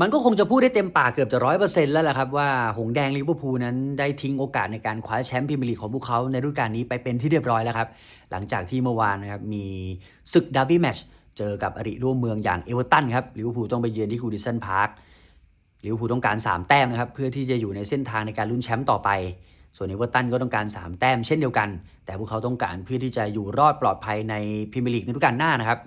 มันก็คงจะพูดได้เต็มปากเกือบจะร้อยเปอร์เซ็นต์แล้วแหละครับว่าหงแดงลิเวอร์พูลนั้นได้ทิ้งโอกาสในการคว้าแชมป์พรีเมียร์ลีกของพวกเขาในฤดูกาลนี้ไปเป็นที่เรียบร้อยแล้วครับ หลังจากที่เมื่อวานนะครับมีศึกดาร์บี้แมชเจอกับอริร่วมเมืองอย่างเอเวอร์ตันครับลิเวอร์พูลต้องไปเยือนที่คูดิสันพาร์คลิเวอร์พูลต้องการ 3 แต้มนะครับเพื่อที่จะอยู่ในเส้นทางในการลุ้นแชมป์ต่อไป ส่วนเอเวอร์ตันก็ต้องการ 3 แต้มเช่นเดียวกัน แต่พวกเขาต้องการเพื่อที่จะอยู่รอดปลอดภัยในพรีเมียร์ลีกในฤดูกาลหน้านะครับ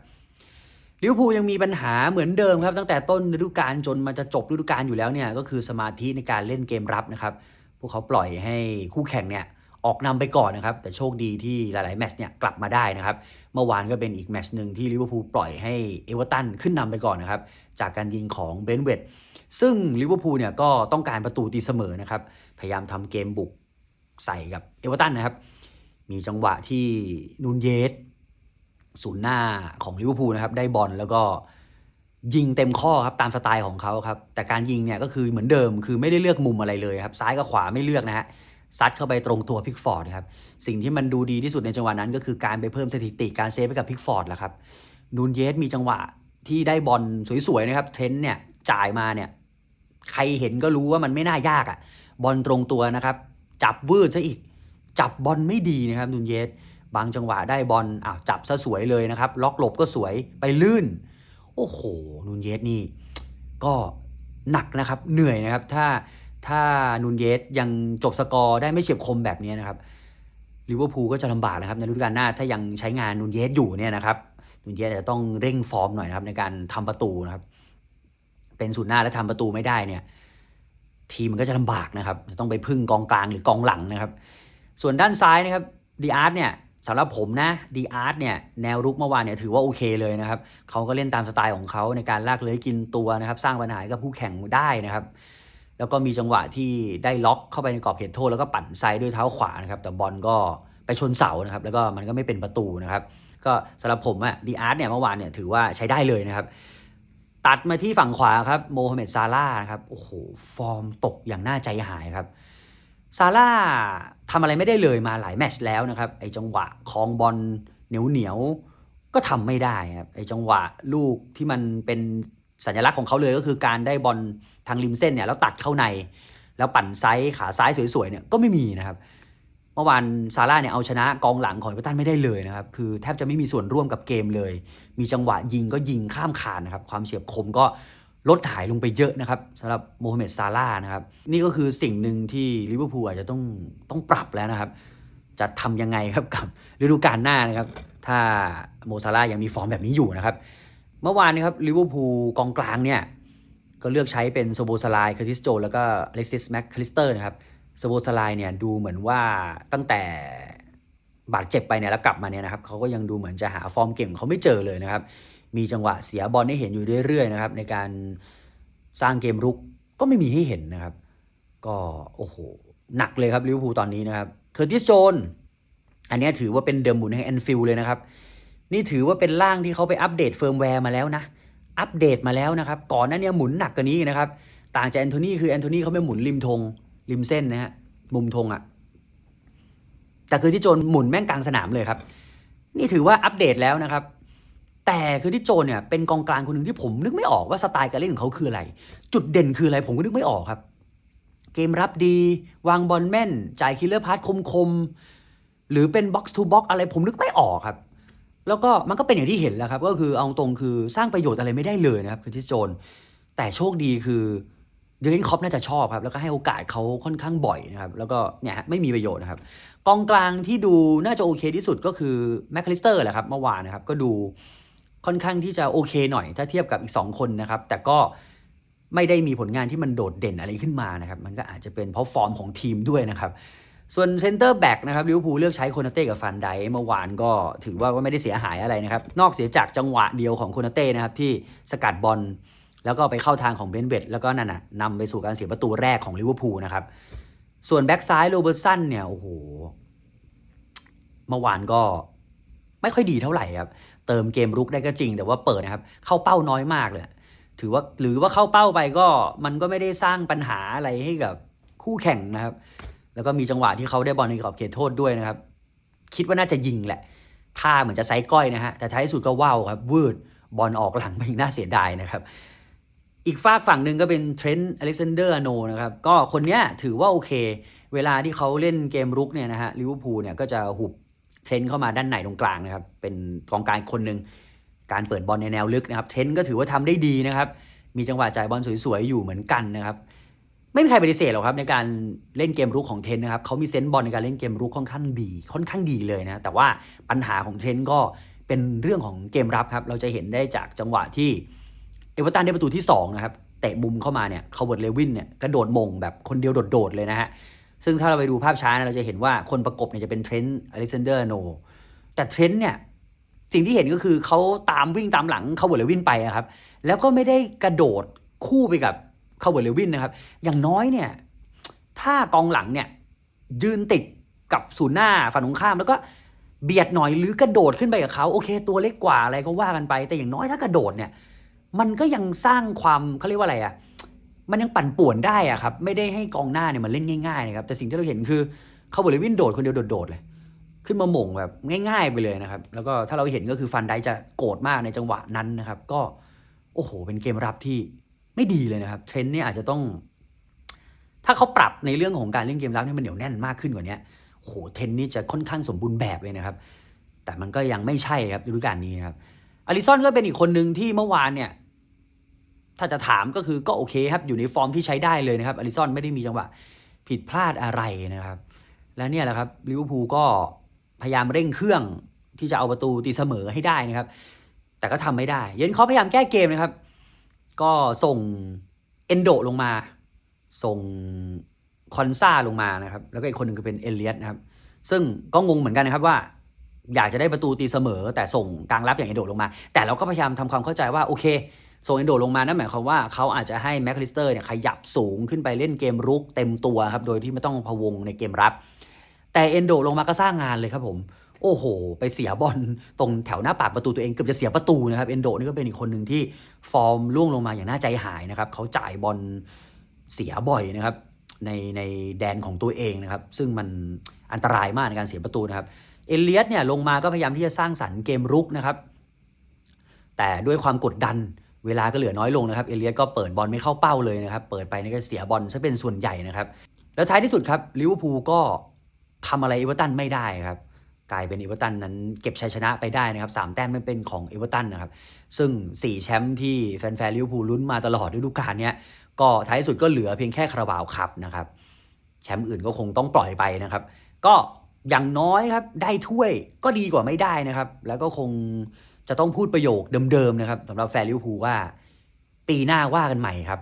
ลิเวอร์พูลยังมีปัญหาเหมือนเดิมครับตั้งแต่ต้นฤดูกาลจนมันจะจบฤดูกาลอยู่แล้วเนี่ยก็คือสมาธิในการเล่นเกมรับนะครับพวกเขาปล่อยให้คู่แข่งเนี่ยออกนำไปก่อนนะครับแต่โชคดีที่หลาย ๆ แมตช์เนี่ยกลับมาได้นะครับเมื่อวานก็เป็นอีกแมตช์หนึ่งที่ลิเวอร์พูลปล่อยให้เอเวอร์ตันขึ้นนำไปก่อนนะครับจากการยิงของเบนเวดซึ่งลิเวอร์พูลเนี่ยก็ต้องการประตูตีเสมอนะครับพยายามทำเกมบุกใส่กับเอเวอร์ตันนะครับมีจังหวะที่นูนเยส ศูนย์หน้าของลิเวอร์พูลนะครับ ได้บอลแล้วก็ยิงเต็มข้อครับตามสไตล์ของเขาครับ แต่การยิงเนี่ยก็คือเหมือนเดิมคือไม่ได้เลือกมุมอะไรเลยครับ ซ้ายกับขวาไม่เลือกนะฮะซัดเข้าไปตรงตัวพิกฟอร์ดครับ สิ่งที่มันดูดีที่สุดในจังหวะนั้น ก็คือการไปเพิ่มสถิติการเซฟให้กับพิกฟอร์ดแหละครับนูนเยสมีจังหวะที่ได้บอลสวยๆนะครับเทนต์เนี่ยจ่ายมาเนี่ยใครเห็นก็รู้ว่ามันไม่น่ายากอะ่ะบอลตรงตัวนะครับ จับวืดซะอีก จับบอลไม่ดีนะครับนูนเยส บางจังหวะได้บอลอ้าวจับซะสวยเลยนะครับ ล็อกหลบก็สวยไปลื่น โอ้โหนูนเยสนี่ ก็หนักนะครับเหนื่อยนะครับ ถ้าถ้านูนเยสยังจบสกอร์ได้ไม่เฉียบคมแบบนี้นะครับลิเวอร์พูลก็จะลำบากนะครับในฤดูกาลหน้าถ้ายังใช้งานนูนเยสอยู่เนี่ยนะครับนูนเยสจะต้องเร่งฟอร์มหน่อยนะครับในการทำประตูนะครับ เป็นศูนย์หน้าแล้วทำประตูไม่ได้เนี่ย ทีมมันก็จะลำบากนะครับจะต้องไปพึ่งกองกลางหรือกองหลังนะครับ ส่วนด้านซ้ายนะครับดีอาร์ตเนี่ย สำหรับผมนะดีอาร์ตเนี่ยแนวรุกเมื่อวานเนี่ยถือว่าโอเคเลยนะครับเขาก็เล่นตามสไตล์ของเขาในการลากเลื้อยกินตัวนะครับ สร้างปัญหากับผู้แข่งได้นะครับ แล้วก็มีจังหวะที่ได้ล็อกเข้าไปในกรอบเขตโทษแล้วก็ปั่นไซด์ด้วยเท้าขวานะครับ แต่บอลก็ไปชนเสานะครับ แล้วก็มันก็ไม่เป็นประตูนะครับ ก็สำหรับผมอะดีอาร์ตเนี่ยเมื่อวานเนี่ยถือว่าใช้ได้เลยนะครับ ตัดมาที่ฝั่งขวาครับโมฮัมเหม็ดซาร่าห์นะครับโอ้โหฟอร์มตกอย่างน่าใจหายครับ ซาร่าทำอะไรไม่ได้เลยมาหลายแมชแล้วนะครับ ไอจังหวะคลองบอลเหนียวเหนียวก็ทำไม่ได้ครับ ไอจังหวะลูกที่มันเป็นสัญลักษณ์ของเขาเลยก็คือการได้บอลทางริมเส้นเนี่ยแล้วตัดเข้าใน แล้วปั่นไซส์ขาซ้ายสวยๆเนี่ยก็ไม่มีนะครับ เมื่อวานซาร่าเนี่ยเอาชนะกองหลังของเอเวอร์ตันไม่ได้เลยนะครับ คือแทบจะไม่มีส่วนร่วมกับเกมเลย มีจังหวะยิงก็ยิงข้ามคานนะครับ ความเฉียบคมก็ ลดหายลงไปเยอะนะครับสำหรับโมฮัมเหม็ดซาร่าห์นะครับนี่ก็คือสิ่งหนึ่งที่ลิเวอร์พูลอาจจะต้องต้องปรับแล้วนะครับ จะทำยังไงครับกับฤดูกาลหน้านะครับ ถ้าโมซาร่าห์ยังมีฟอร์มแบบนี้อยู่นะครับ เมื่อวานนี้ครับลิเวอร์พูลกองกลางเนี่ยก็เลือกใช้เป็นโซโบสไลเคอร์ติสโจ แล้วก็เล็กซิสแม็กคลิสเตอร์นะครับโซโบสไลเนี่ยดูเหมือนว่าตั้งแต่บาดเจ็บไปเนี่ยแล้วกลับมาเนี่ยนะครับเขาก็ยังดูเหมือนจะหาฟอร์มเก่งของเขาไม่เจอเลยนะครับ มีจังหวะเสียบอลให้เห็นอยู่เรื่อยๆนะครับในการสร้างเกมรุกก็ไม่มีให้เห็นนะครับ ก็โอ้โหหนักเลยครับลิเวอร์พูลตอนนี้นะครับเคอร์ติสโจนอันนี้ถือว่าเป็นเดิมหมุนให้แอนฟิลเลยนะครับ นี่ถือว่าเป็นร่างที่เขาไปอัปเดตเฟิร์มแวร์มาแล้วนะอัปเดตมาแล้วนะครับ ก่อนหน้านี้หมุนหนักกว่านี้นะครับ ต่างจากแอนโทนีคือแอนโทนีเขาไม่หมุนริมธงริมเส้นนะฮะมุมธงอะแต่คือที่โจนหมุนแม่งกลางสนามเลยครับ นี่ถือว่าอัปเดตแล้วนะครับ แต่คือที่โจนเนี่ยเป็นกองกลางคนหนึ่งที่ผมนึกไม่ออกว่าสไตล์การเล่นของเขาคืออะไร จุดเด่นคืออะไรผมก็นึกไม่ออกครับ เกมรับดี วางบอลแม่น จ่ายคิลเลอร์พาสคมๆ หรือเป็นบ็อกซ์ทูบ็อกอะไรผมนึกไม่ออกครับ แล้วก็มันก็เป็นอย่างที่เห็นแล้วครับ ก็คือเอาตรงคือสร้างประโยชน์อะไรไม่ได้เลยนะครับคือที่โจน แต่โชคดีคือเดลินคอปน่าจะชอบครับ แล้วก็ให้โอกาสเขาค่อนข้างบ่อยนะครับ แล้วก็เนี่ยไม่มีประโยชน์นะครับ กองกลางที่ดูน่าจะโอเคที่สุดก็คือแมคคลิสเตอร์แหละครับเมื่อวานนะครับก็ดู ค่อนข้างที่จะโอเคหน่อย ถ้าเทียบกับอีก 2 คนนะครับ แต่ก็ไม่ได้มีผลงานที่มันโดดเด่นอะไรขึ้นมานะครับ มันก็อาจจะเป็นเพราะฟอร์มของทีมด้วยนะครับ ส่วนเซนเตอร์แบ็กนะครับลิเวอร์พูลเลือกใช้โคนาเต้กับฟันไดเมื่อวานก็ถือว่าไม่ได้เสียหายอะไรนะครับ นอกเสียจากจังหวะเดียวของโคนาเต้นะครับที่สกัดบอลแล้วก็ไปเข้าทางของเบนเวดแล้วก็นั่นน่ะนำไปสู่การเสียประตูแรกของลิเวอร์พูลนะครับ ส่วนแบ็กซ้ายโรเบอร์สันเนี่ยโอ้โหเมื่อวานก็ไม่ค่อยดีเท่าไหร่ครับ เติมเกมรุกได้ก็จริง แต่ว่าเปิดนะครับ เข้าเป้าน้อยมากเลย ถือว่าหรือว่าเข้าเป้าไปก็มันก็ไม่ได้สร้างปัญหาอะไรให้กับคู่แข่งนะครับ แล้วก็มีจังหวะที่เขาได้บอลในกรอบเขตโทษด้วยนะครับ คิดว่าน่าจะยิงแหละท่าเหมือนจะไซส์ก้อยนะฮะแต่ท้ายสุดก็ว่าวครับวืดบอลออกหลังไปอีกน่าเสียดายนะครับอีกฝากฝั่งหนึ่งก็เป็นเทรนต์อเล็กซานเดอร์โนนะครับ ก็คนเนี้ยถือว่าโอเค เวลาที่เขาเล่นเกมรุกเนี่ยนะฮะลิเวอร์พูลเนี่ยก็จะหุบ เทรนเข้ามาด้านในตรงกลางนะครับ เป็นกองกลางคนหนึ่งการเปิดบอลในแนวลึกนะครับ เทรนก็ถือว่าทำได้ดีนะครับ มีจังหวะจ่ายบอลสวยๆอยู่เหมือนกันนะครับ ไม่มีใครปฏิเสธหรอกครับ ในการเล่นเกมรุกของเทนนะครับเขามีเซนส์บอลในการเล่นเกมรุกค่อนข้างดี ค่อนข้างดีเลยนะ แต่ว่าปัญหาของเทนก็เป็นเรื่องของเกมรับครับ เราจะเห็นได้จากจังหวะที่เอเวอร์ตันได้ประตูที่2นะครับ เตะมุมเข้ามาเนี่ยคาร์เวิร์ดเลวินเนี่ยกระโดดมงแบบคนเดียวโดดๆเลยนะฮะ ซึ่งถ้าเราไปดูภาพช้านะเราจะเห็นว่าคนประกบเนี่ยจะเป็นเทรนต์อเล็กซานเดอร์โน แต่เทรนต์เนี่ยสิ่งที่เห็นก็คือเขาตามวิ่งตามหลังคาเวิร์เลวินไปอะครับ แล้วก็ไม่ได้กระโดดคู่ไปกับคาเวิร์เลวินนะครับ อย่างน้อยเนี่ย ถ้ากองหลังเนี่ยยืนติดกับศูนย์หน้าฝั่งตรงข้ามแล้วก็เบียดหน่อยหรือกระโดดขึ้นไปกับเขาโอเค ตัวเล็กกว่าอะไรก็ว่ากันไป แต่อย่างน้อยถ้ากระโดดเนี่ย มันก็ยังสร้างความเขาเรียกว่าอะไรอะ่ะ มันยังปั่นป่วนได้อะครับ ไม่ได้ให้กองหน้าเนี่ยมันเล่นง่ายๆนะครับ แต่สิ่งที่เราเห็นคือเขาบริวินโดดคนเดียวโดดๆเลย ขึ้นมาหม่งแบบง่ายๆไปเลยนะครับ แล้วก็ถ้าเราเห็นก็คือฟันไดจะโกรธมากในจังหวะนั้นนะครับ ก็โอ้โห เป็นเกมรับที่ไม่ดีเลยนะครับ เทรนเนี่ยอาจจะต้อง ถ้าเขาปรับในเรื่องของการเล่นเกมรับให้มันเหนียวแน่นมากขึ้นกว่านี้โหเทนนี่จะค่อนข้างสมบูรณ์แบบเลยนะครับ แต่มันก็ยังไม่ใช่ครับฤดูกาลนี้นะครับอลิซอนก็เป็นอีกคนหนึ่งที่เมื่อวานเนี่ย ถ้าจะถามก็คือก็โอเคครับ อยู่ในฟอร์มที่ใช้ได้เลยนะครับอลิซอนไม่ได้มีจังหวะผิดพลาดอะไรนะครับ และเนี่ยแหละครับลิเวอร์พูลก็พยายามเร่งเครื่องที่จะเอาประตูตีเสมอให้ได้นะครับ แต่ก็ทำไม่ได้ เยนเขาพยายามแก้เกมนะครับ ก็ส่งเอนโดลงมา ส่งคอนซ่าลงมานะครับ แล้วก็อีกคนหนึ่งก็เป็นเอเลียสนะครับ ซึ่งก็งงเหมือนกันนะครับว่า อยากจะได้ประตูตีเสมอ แต่ส่งกลางรับอย่างเอนโดลงมา แต่เราก็พยายามทำความเข้าใจว่าโอเค ส่งเอนโดลงมานั่นหมายความว่าเขาอาจจะให้แมคคลิสเตอร์เนี่ยขยับสูงขึ้นไปเล่นเกมรุกเต็มตัวครับโดยที่ไม่ต้องพะวงในเกมรับ แต่เอนโดลงมาก็สร้างงานเลยครับผมโอ้โห ไปเสียบอลตรงแถวหน้าปากประตูตัวเองเกือบจะเสียประตูนะครับ เอนโดนี่ก็เป็นอีกคนหนึ่งที่ฟอร์มล่วงลงมาอย่างน่าใจหายนะครับ เขาจ่ายบอลเสียบ่อยนะครับ ในในแดนของตัวเองนะครับ ซึ่งมันอันตรายมากในการเสียประตูนะครับ เอเลียสเนี่ยลงมาก็พยายามที่จะสร้างสรรค์เกมรุกนะครับ แต่ด้วยความกดดัน เวลาก็เหลือน้อยลงนะครับ เอเลียสก็เปิดบอลไม่เข้าเป้าเลยนะครับ เปิดไปนี่ก็เสียบอลซะเป็นส่วนใหญ่นะครับ แล้วท้ายที่สุดครับลิเวอร์พูลก็ทำอะไรเอเวอร์ตันไม่ได้ครับ กลายเป็นเอเวอร์ตันนั้นเก็บชัยชนะไปได้นะครับสามแต้มไม่เป็นของเอเวอร์ตันนะครับ ซึ่ง 4 แชมป์ที่แฟนๆลิเวอร์พูลลุ้นมาตลอดฤดูกาลเนี้ย ก็ท้ายสุดก็เหลือเพียงแค่คาราบาวคัพนะครับ แชมป์อื่นก็คงต้องปล่อยไปนะครับ ก็อย่างน้อยครับได้ถ้วยก็ดีกว่าไม่ได้นะครับ แล้วก็คง จะต้องพูดประโยคเดิมๆนะครับสำหรับแฟนลิเวอร์พูลว่า ปีหน้าว่ากันใหม่ครับ